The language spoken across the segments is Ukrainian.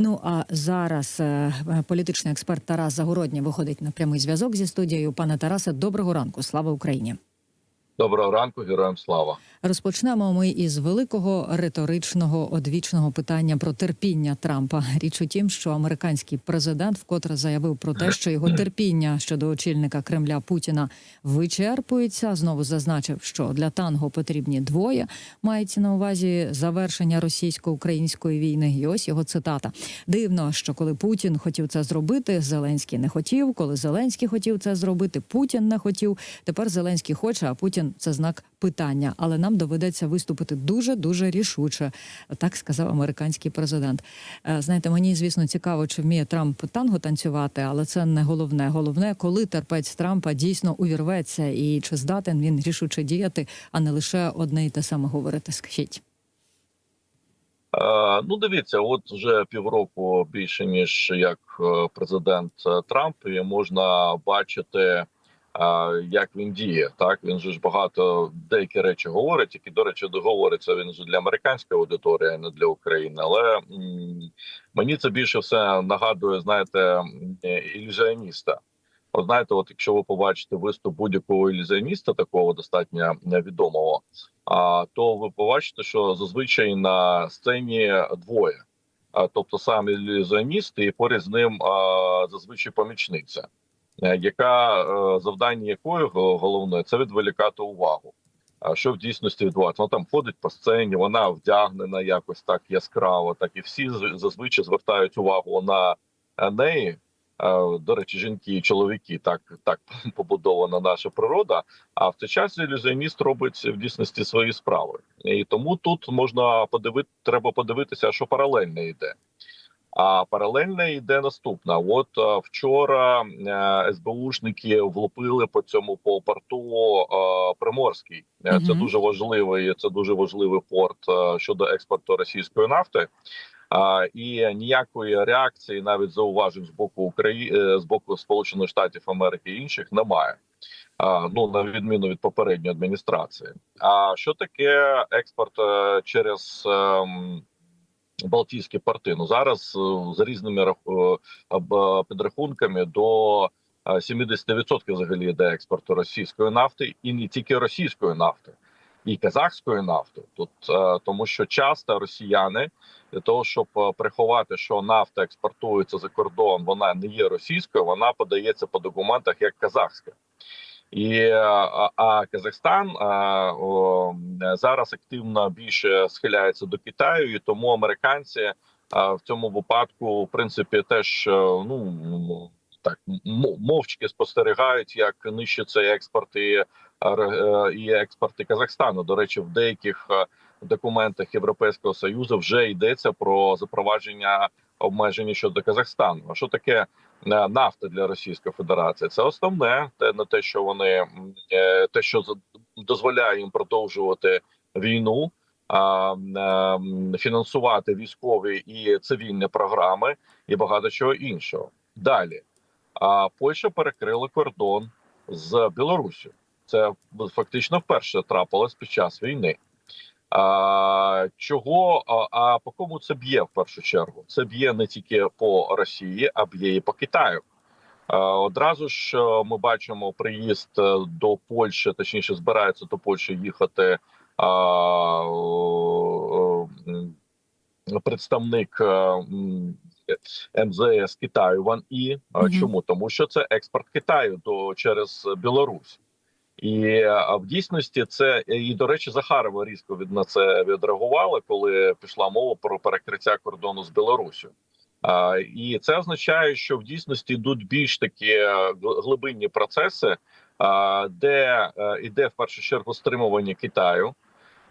Ну а зараз е, політичний експерт Тарас Загородній виходить на прямий зв'язок зі студією. Пане Тарасе, доброго ранку. Слава Україні. Доброго ранку, героям слава. Розпочнемо ми із великого риторичного одвічного питання про терпіння Трампа. Річ у тім, що американський президент вкотре заявив про те, що його терпіння щодо очільника Кремля Путіна вичерпується. Знову зазначив, що для танго потрібні двоє. Мається на увазі завершення російсько-української війни. І ось його цитата. Дивно, що коли Путін хотів це зробити, Зеленський не хотів. Коли Зеленський хотів це зробити, Путін не хотів. Тепер Зеленський хоче, а Путін це знак питання. Але нам доведеться виступити дуже дуже рішуче. Так сказав американський президент. Е, Знаєте, мені звісно цікаво, чи вміє Трамп танго танцювати, але це не головне. Головне, коли терпець Трампа дійсно увірветься, і чи здатен він рішуче діяти, а не лише одне і те саме говорити. Скажіть. Е, ну, дивіться, от вже півроку більше ніж як е, президент Трамп, і можна бачити, як він діє. Так він же ж багато деякі речі говорить, які до речі, договориться він же для американської аудиторії, а не для України. Але мені це більше все нагадує, знаєте, ілюзіоніста. От знаєте, от якщо ви побачите виступ будь-якого ілюзіоніста, такого достатньо відомого, а то ви побачите, що зазвичай на сцені двоє, тобто сам ілюзіоніст і поряд з ним зазвичай помічниця, яка е, завдання якої го- головне це відволікати увагу. А що в дійсності відбувається? Вона там ходить по сцені, вона вдягнена якось так яскраво, так і всі зазвичай звертають увагу на е, неї. Е, До речі, жінки і чоловіки так так побудована наша природа. А в цей час ілюзіоніст робить в дійсності свої справи, і тому тут можна подивити, треба подивитися, що паралельно йде. А паралельно йде наступна. От е, вчора е, СБУшники влупили по цьому по порту е, Приморський. Це дуже важливий. Це дуже важливий порт щодо експорту російської нафти. А, і ніякої реакції, навіть зауважень з боку України, з боку Сполучених Штатів Америки і інших немає. А, ну на відміну від попередньої адміністрації. А що таке експорт через ем, Балтійські порти? Ну зараз е, за різними е, е, підрахунками до е, 70% взагалі йде експорту російської нафти, і не тільки російської нафти, і казахської нафти. Тут тому, що часто росіяни для того, щоб приховати, що нафта експортується за кордон, вона не є російською, вона подається по документах як казахська. І а, Казахстан а, о, зараз активно більше схиляється до Китаю, і тому американці а, в цьому випадку, в принципі, теж е, ну так мовчки спостерігають, як нищиться експорт і, е, е, і експорти Казахстану. До речі, в деяких документах Європейського союзу вже йдеться про запровадження обмежень щодо Казахстану. А що таке? е, нафта для Російської Федерації. Це основне те на те, що вони е, те, що дозволяє їм продовжувати війну, фінансувати військові і цивільні програми і багато чого іншого. Далі а Польща перекрила кордон з Білоруссю. Це фактично вперше трапилось під час війни. А, чого а, а по кому це б'є в першу чергу? Це б'є не тільки по Росії, а б'є і по Китаю. А, одразу ж е, ми бачимо приїзд е, до Польщі, точніше, збирається до Польщі їхати а, представник е, МЗС Китаю Ван І. А Мгм. Чому? Тому що це експорт Китаю до через Білорусь. І а в дійсності це і до речі, Захарова різко від на це відреагувала, коли пішла мова про перекриття кордону з Білоруссю. А, і це означає, що в дійсності йдуть більш такі е, глибинні процеси, а, де е, іде в першу чергу стримування Китаю.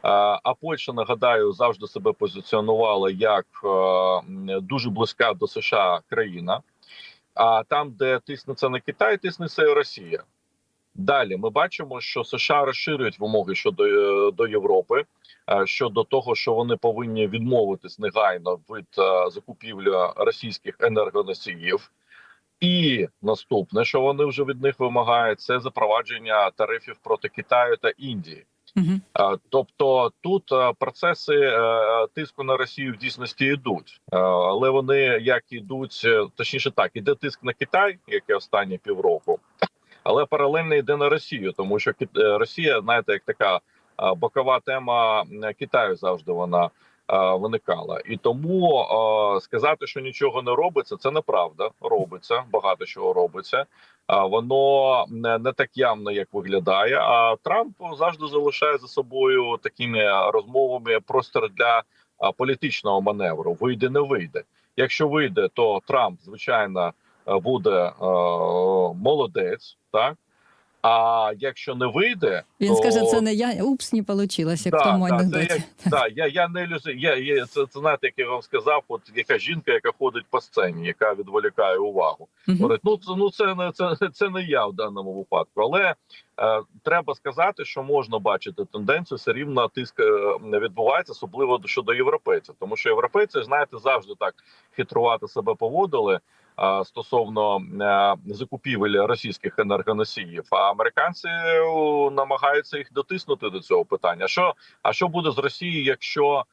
А Польща, нагадаю, завжди себе позиціонувала як е, дуже близька до США країна. А там, де тиснеться на Китай, тиснеться і Росія. Далі ми бачимо, що США розширюють вимоги щодо е, до Європи е, щодо того, що вони повинні відмовитись негайно від е, закупівлі російських енергоносіїв. І наступне, що вони вже від них вимагають, це запровадження тарифів проти Китаю та Індії. Е, Тобто тут процеси тиску на Росію в дійсності йдуть, але вони як ідуть, точніше так, іде тиск на Китай, яке останні півроку, але паралельно йде на Росію, тому що е, Росія, знаєте, як така бокова тема Китаю завжди вона виникала. І тому сказати, що нічого не робиться, це неправда. Робиться багато чого робиться. Воно не, не так явно, як виглядає. А Трамп завжди залишає за собою такими розмовами простір для політичного маневру. Вийде, не вийде. Якщо вийде, то Трамп звичайно е, буде е, молодець, так. А якщо не вийде, Він то... скаже, це не я. Упс, не вийшло, як в тому це анекдоті. як, да, я, я не ілюзі... я, я, це, це знаєте, як я вам сказав, от яка жінка, яка ходить по сцені, яка відволікає увагу. Мгм. Говорить, ну це ну це не це, це не я в даному випадку. Але е, треба сказати, що можна бачити тенденцію, все рівно тиск е, відбувається, особливо щодо європейців, тому що європейці, знаєте, завжди так хитрувати себе поводили. Стосовно е, закупівель російських енергоносіїв, а американці намагаються їх дотиснути до цього питання. Що а що буде з Росією, якщо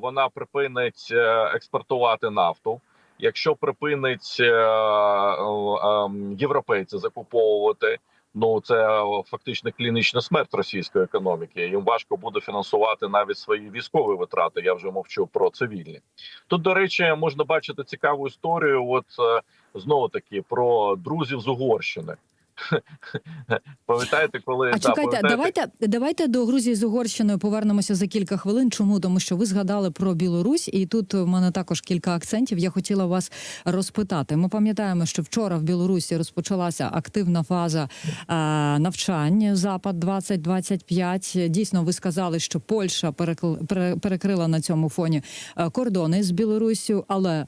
вона припинить е, експортувати нафту? Якщо припинить е, європейці закуповувати, ну це е, фактично клінічна смерть російської економіки. Їм важко буде фінансувати навіть свої військові витрати. Я вже мовчу про цивільні. Тут, до речі, можна бачити цікаву історію. От е, знову таки про друзів з Угорщини. Пам'ятаєте, коли А да, чекайте, пам'ятаєте, давайте давайте до Грузії з Угорщиною повернемося за кілька хвилин. Чому тому, що ви згадали про Білорусь, і тут в мене також кілька акцентів. Я хотіла вас розпитати. Ми пам'ятаємо, що вчора в Білорусі розпочалася активна фаза е, навчань Запад 2025 Дійсно, ви сказали, що Польща перекрила на цьому фоні кордони з Білоруссю, але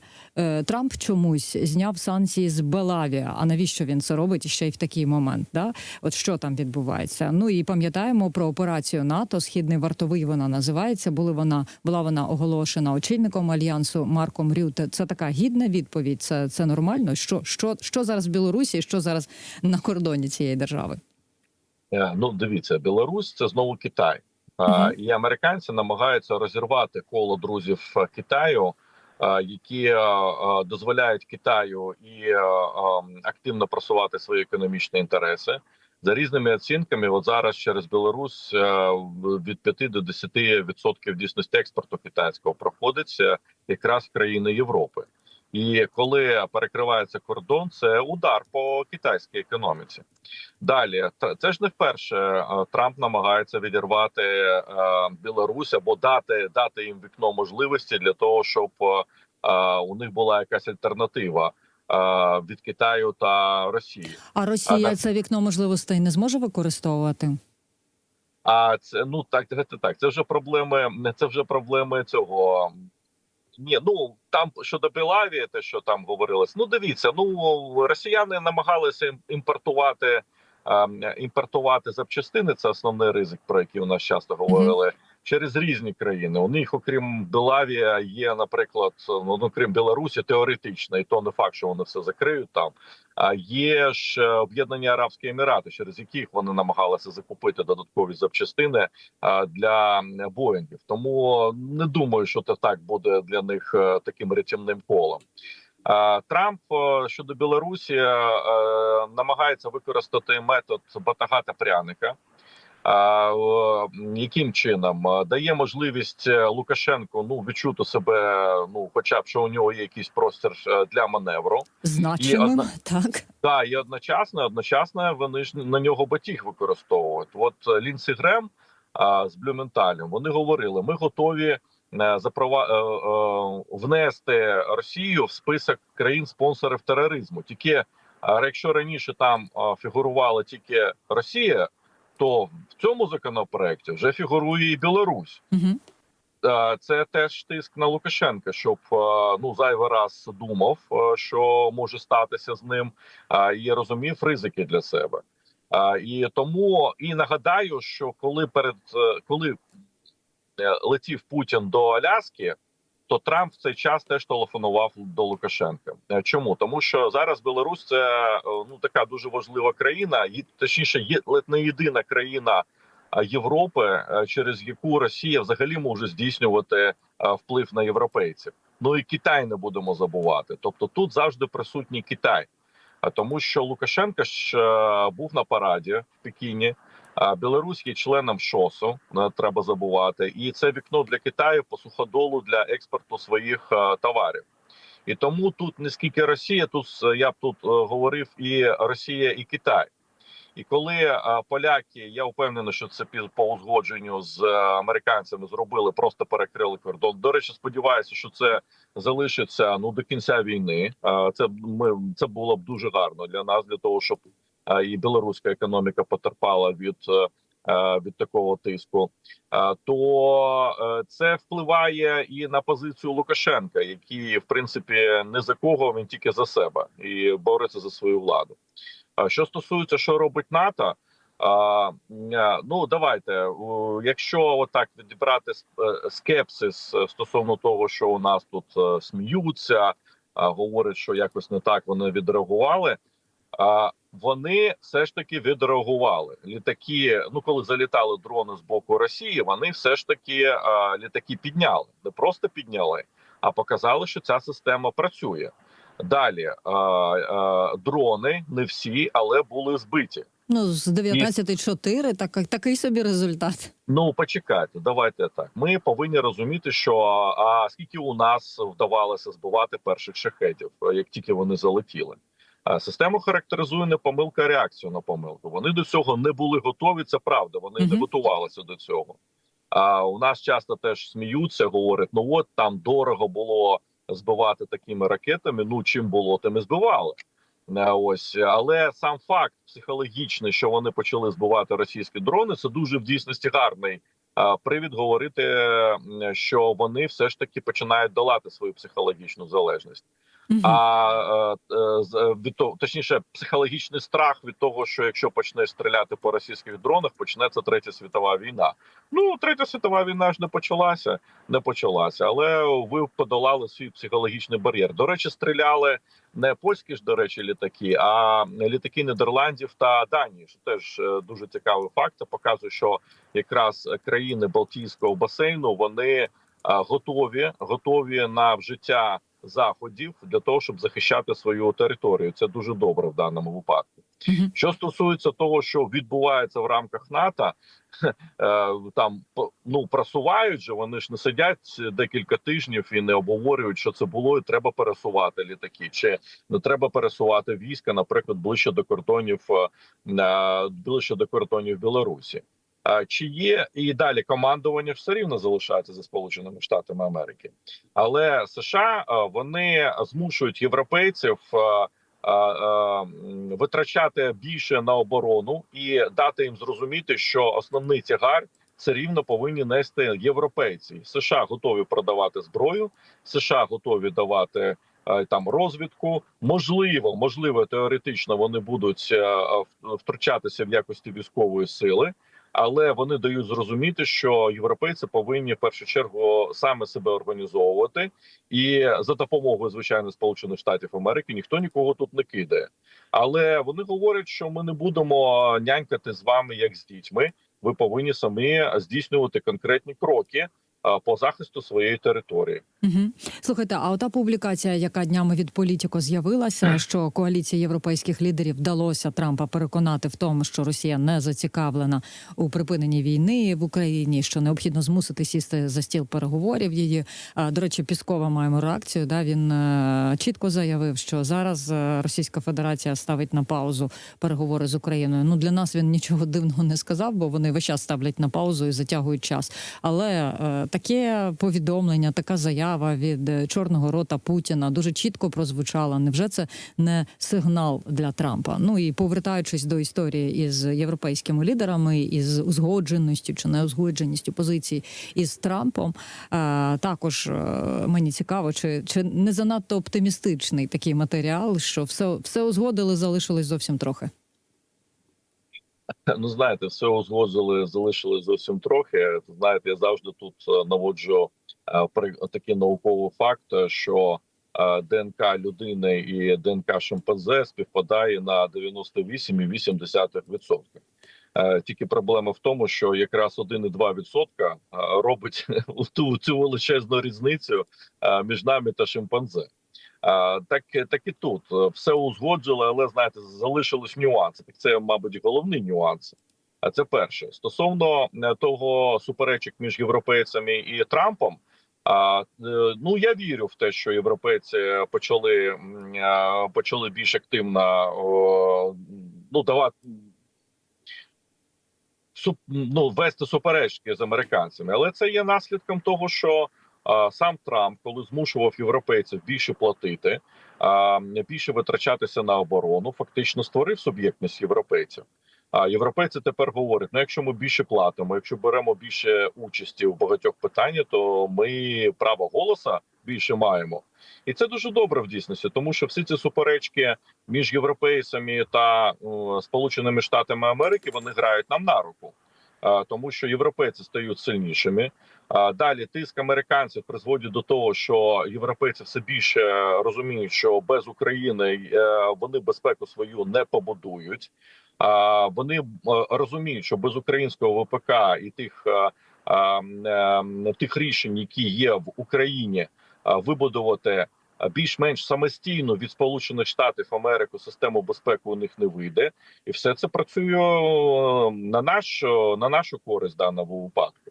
Трамп чомусь зняв санкції з Белаві. А навіщо він це робить ще й в такий момент? Да? От що там відбувається? Ну і пам'ятаємо про операцію НАТО. Східний вартовий вона називається. Були вона була вона оголошена очільником альянсу Марком Рюте. Це така гідна відповідь. Це, це нормально. Що, що, що зараз в Білорусі, що зараз на кордоні цієї держави? Е, Ну, дивіться, Білорусь це знову Китай, А, і американці намагаються розірвати коло друзів е, Китаю, е, які е, е, дозволяють Китаю і е, е, активно просувати свої економічні інтереси. За різними оцінками, от зараз через Білорусь е, від 5 до 10% дійсності експорту китайського проходить е, якраз країни Європи. І коли перекривається кордон, це удар по китайській економіці. Далі це ж не вперше е, Трамп намагається відірвати е, Білорусь або дати дати їм вікно можливості для того, щоб е, у них була якась альтернатива від Китаю та Росії. А Росія Ага. це вікно можливостей не зможе використовувати? А це ну так, так, так. Це вже проблеми. Це вже проблеми цього. Ні, ну там щодо Білаві, те, що там говорилось. Ну дивіться, ну росіяни намагалися імпортувати. ем, Імпортувати запчастини це основний ризик, про який у нас часто говорили через різні країни. У них, окрім Білавія, є, наприклад, ну окрім Білорусі, теоретично, і то не факт, що вони все закриють там. А є ж е, об'єднані Арабські Емірати, через яких вони намагалися закупити додаткові запчастини для боїнгів. Тому не думаю, що це так буде для них е, таким рятівним колом. Трамп е, щодо Білорусі намагається використати метод батага та пряника. Яким чином дає можливість е, Лукашенку ну відчути себе, ну хоча б що у нього є якийсь простір е, для маневру. Значимим, одна- так. Так, і одночасно, одночасно вони ж на нього батіг використовують. От е, Лінсі Грем а, з Блюменталем вони говорили: ми готові запрова... внести Росію в список країн-спонсорів тероризму. Тільки якщо раніше там фігурувала тільки Росія, то в цьому законопроекті вже фігурує і Білорусь. Угу. Це теж тиск на Лукашенка, щоб е, ну зайвий раз думав, е, що може статися з ним, і розумів ризики для себе. І тому і нагадаю, що коли перед коли летів Путін до Аляски, то Трамп в цей час теж телефонував до Лукашенка. Е, Чому тому, що зараз Білорусь це е, ну така дуже важлива країна, і точніше, є не єдина країна е, Європи, через яку Росія взагалі може здійснювати вплив на європейців. Ну і Китай не будемо забувати. Тобто тут завжди присутній Китай, а тому, що Лукашенко ж був на параді в Пекіні. А Білорусь є членом ШОСу, не треба забувати, і це вікно для Китаю по суходолу для експорту своїх е, товарів. І тому тут не скільки Росія, тут е, я б тут е, говорив і Росія, і Китай. І коли поляки, я впевнений, що це по узгодженню з американцями зробили, просто перекрили кордон. До речі, сподіваюся, що це залишиться ну до кінця війни. Це ми це було б дуже гарно для нас, для того, щоб і білоруська економіка потерпала від. е, е, Від такого тиску, Е, то це впливає і на позицію Лукашенка, який в принципі не за кого він тільки за себе і бореться за свою владу. Що стосується, що робить НАТО, а, ну давайте, якщо отак відібрати скепсис стосовно того, що у нас тут сміються, говорять, що якось не так вони відреагували. А вони все ж таки відреагували. Літаки, ну коли залітали дрони з боку Росії, вони все ж таки а, літаки підняли, не просто підняли, а показали, що ця система працює. Далі а, а, дрони не всі, але були збиті. Ну з 19,4 так, такий собі результат. Ну почекайте, давайте так. Ми повинні розуміти, що а скільки у нас вдавалося збивати перших шахетів, як тільки вони залетіли. Систему характеризує не помилка, а реакцію на помилку. Вони до цього не були готові. Це правда. Вони не готувалися до цього. А у нас часто теж сміються, говорять: ну от там дорого було збивати такими ракетами. Ну чим було, тим і збивали. Ось, але сам факт психологічний, що вони почали збивати російські дрони, це дуже в дійсності гарний привід говорити, що вони все ж таки починають долати свою психологічну залежність. Мгм. А е, е, е, від того, точніше, психологічний страх від того, що якщо почне стріляти по російських дронах, почнеться третя світова війна. Ну, третя світова війна ж не почалася, не почалася, але ви подолали свій психологічний бар'єр. До речі, стріляли не польські ж, до речі, літаки, а літаки Нідерландів та Данії. Що теж дуже цікавий факт. Це показує, що якраз країни Балтійського басейну вони готові, готові на вжиття заходів для того, щоб захищати свою територію. Це дуже добре в даному випадку. Що стосується того, що відбувається в рамках НАТО, е, там ну просувають же, вони ж не сидять декілька тижнів і не обговорюють, що це було, і треба пересувати літаки, чи не треба пересувати війська, наприклад, ближче до кордонів е, е, ближче до кордонів Білорусі. Чи є і далі командування все рівно залишається за Сполученими Штатами Америки, але США е, вони змушують європейців е, е, витрачати більше на оборону і дати їм зрозуміти, що основний тягар це рівно повинні нести європейці. США готові продавати зброю, США готові давати. Там розвідку можливо, можливо, теоретично вони будуть втручатися в якості військової сили, але вони дають зрозуміти, що європейці повинні в першу чергу саме себе організовувати, і за допомогою звичайно сполучених штатів Америки ніхто нікого тут не кидає. Але вони говорять, що ми не будемо нянькати з вами як з дітьми. Ви повинні самі здійснювати конкретні кроки по захисту своєї території. Угу. Слухайте, а ота публікація, яка днями від політико з'явилася, що коаліції європейських лідерів вдалося Трампа переконати в тому, що Росія не зацікавлена у припиненні війни в Україні, що необхідно змусити сісти за стіл переговорів. Її до речі, Піскова маємо реакцію. Да він е, чітко заявив, що зараз е, Російська Федерація ставить на паузу переговори з Україною. Ну для нас він нічого дивного не сказав, бо вони весь час ставлять на паузу і затягують час. Але е, таке повідомлення, така заява від е, чорного рота Путіна дуже чітко прозвучала. Невже це не сигнал для Трампа? Ну і повертаючись до історії із європейськими лідерами, із узгодженістю чи неузгодженістю позицій із Трампом, е, також е, мені цікаво, чи, чи не занадто оптимістичний такий матеріал, що все, все узгодили, залишилось зовсім трохи. Ну знаєте, все узгоджили, залишили зовсім трохи. Знаєте, я завжди тут наводжу такий науковий факт, е, що е, ДНК людини і ДНК шимпанзе співпадає на 98,8%. Е, Тільки проблема в тому, що якраз 1,2% е, робить ту цю величезну різницю е, між нами та шимпанзе. Е, Так, так і тут Е, все узгоджили, але знаєте, залишились нюанси. Так це, мабуть, головний нюанс. А це перше стосовно е, того суперечок між європейцями і Трампом. А е, ну я вірю в те, що європейці почали е, почали більш активно ну давати ну, вести суперечки з американцями, але це є наслідком того, що сам Трамп, коли змушував європейців більше платити, а, більше витрачатися на оборону, фактично створив суб'єктність європейців. А європейці тепер говорять: ну, якщо ми більше платимо, якщо беремо більше участі в багатьох питаннях, то ми право голоса більше маємо. І це дуже добре в дійсності, тому що всі ці суперечки між європейцями та е, Сполученими Штатами Америки вони грають нам на руку, тому що європейці стають сильнішими. Далі тиск американців призводить до того, що європейці все більше розуміють, що без України е, вони безпеку свою не побудують. Вони е, розуміють, що без українського ВПК і тих, е, е, тих рішень, які є в Україні, вибудувати більш-менш самостійно від Сполучених Штатів Америки систему безпеки у них не вийде, і все це працює на наш на нашу користь даного випадку.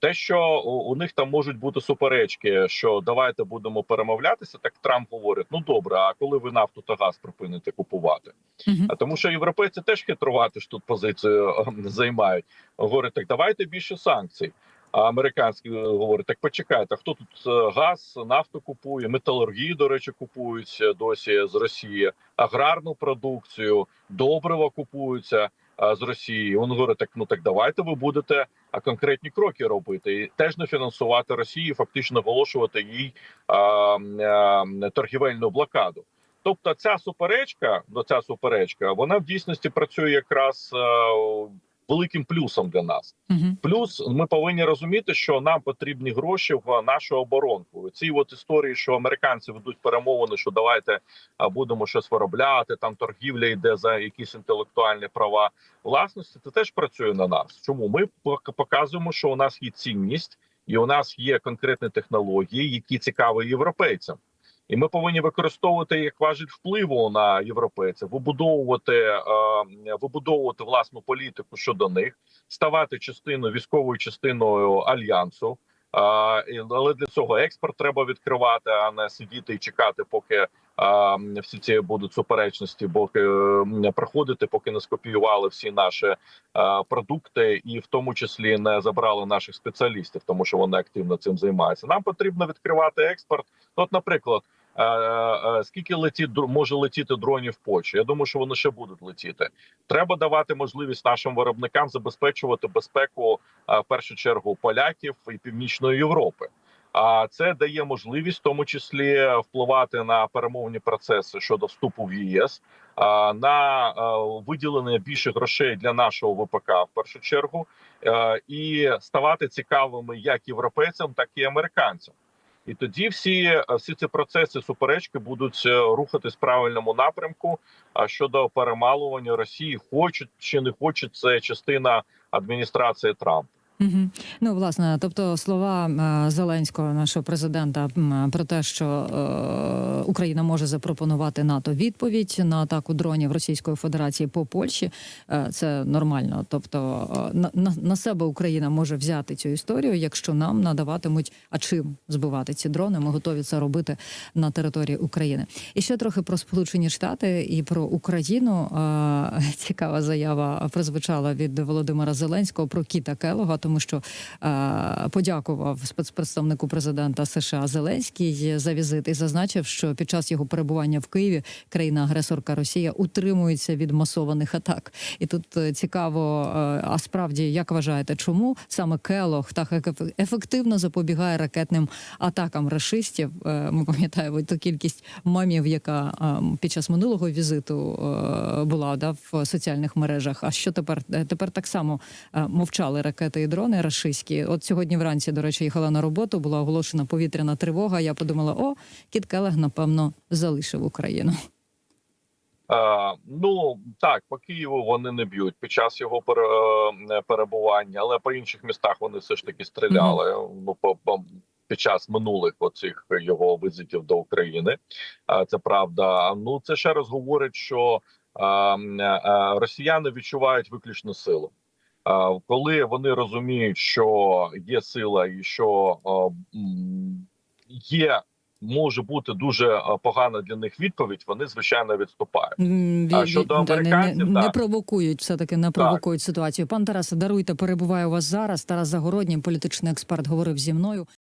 Те, що у них там можуть бути суперечки, що давайте будемо перемовлятися, так Трамп говорить: ну добре, а коли ви нафту та газ припините купувати? Мгм. А тому, що європейці теж хитрувати ж тут позицію е, займають. Говорять, так давайте більше санкцій. А американські е, говорять, так почекайте, хто тут е, газ, нафту купує, металургію, до речі, купують е, досі з Росії, аграрну продукцію, добрива купуються з Росії. Вони говорять, так ну так давайте ви будете а конкретні кроки робити і теж не фінансувати Росію, фактично оголошувати їй а, а, торгівельну блокаду. Тобто, ця суперечка, до ця суперечка, вона в дійсності працює якраз е, великим плюсом для нас. Мгм. Плюс ми повинні розуміти, що нам потрібні гроші в нашу оборонку. Ці от історії, що американці ведуть перемовини, що давайте будемо щось виробляти. Там торгівля йде за якісь інтелектуальні права власності. Це теж працює на нас. Чому ми пок- показуємо, що у нас є цінність, і у нас є конкретні технології, які цікаві європейцям. І ми повинні використовувати як важіль впливу на європейців, вибудовувати е, вибудовувати власну політику щодо них, ставати частиною військовою частиною альянсу. Але для цього експорт треба відкривати, а не сидіти і чекати, поки всі ці будуть суперечності, поки м, проходити, поки не скопіювали всі наші продукти, і в тому числі не забрали наших спеціалістів, тому що вони активно цим займаються. Нам потрібно відкривати експорт. От, наприклад. Е, е, Скільки летить др- може летіти дронів в Польщі? Я думаю, що вони ще будуть летіти. Треба давати можливість нашим виробникам забезпечувати безпеку е, в першу чергу поляків і північної Європи. А це дає можливість, в тому числі, впливати на перемовні процеси щодо вступу в ЄС, на е, виділення більше грошей для нашого ВПК в першу чергу, е, і ставати цікавими як європейцям, так і американцям. І тоді всі, всі ці процеси суперечки будуть е, рухатись в правильному напрямку. А щодо перемалування Росії, хочуть чи не хочуть, це частина адміністрації Трампа. Мгм. Ну, власне, тобто слова е, Зеленського, нашого президента, про те, що е, Україна може запропонувати НАТО відповідь на атаку дронів Російської Федерації по Польщі, е, це нормально. Тобто е, на, на, на себе Україна може взяти цю історію, якщо нам надаватимуть, а чим збивати ці дрони, ми готові це робити на території України. І ще трохи про Сполучені Штати і про Україну. Е, Цікава заява прозвучала від Володимира Зеленського про Кіта Келога, тому що е, подякував спецпредставнику президента США Зеленський за візит і зазначив, що під час його перебування в Києві країна-агресорка Росія утримується від масованих атак. І тут е, цікаво, е, а справді як вважаєте, чому саме Келог так ефективно запобігає ракетним атакам рашистів? Е, Ми пам'ятаємо ту кількість мамів, яка е, під час минулого візиту е, була да, в соціальних мережах. А що тепер? Е, Тепер так само е, мовчали ракети і дрони рашистські. От сьогодні вранці, до речі, їхала на роботу, була оголошена повітряна тривога. Я подумала, о, Кіт Келег, напевно, залишив Україну. Е, ну так, по Києву вони не б'ють під час його е, перебування, але по інших містах вони все ж таки стріляли. Ну по, по під час минулих оцих його візитів до України. Е, це правда. Ну це ще раз говорить, що е, е, росіяни відчувають виключно силу. Коли вони розуміють, що є сила, і що є може бути дуже погана для них відповідь, вони звичайно відступають. А щодо ві- не, не, американців, не провокують все таки, не провокують ситуацію. Пан Тарасе, даруйте, перебуває у вас зараз. Тарас Загородній, політичний експерт, говорив зі мною.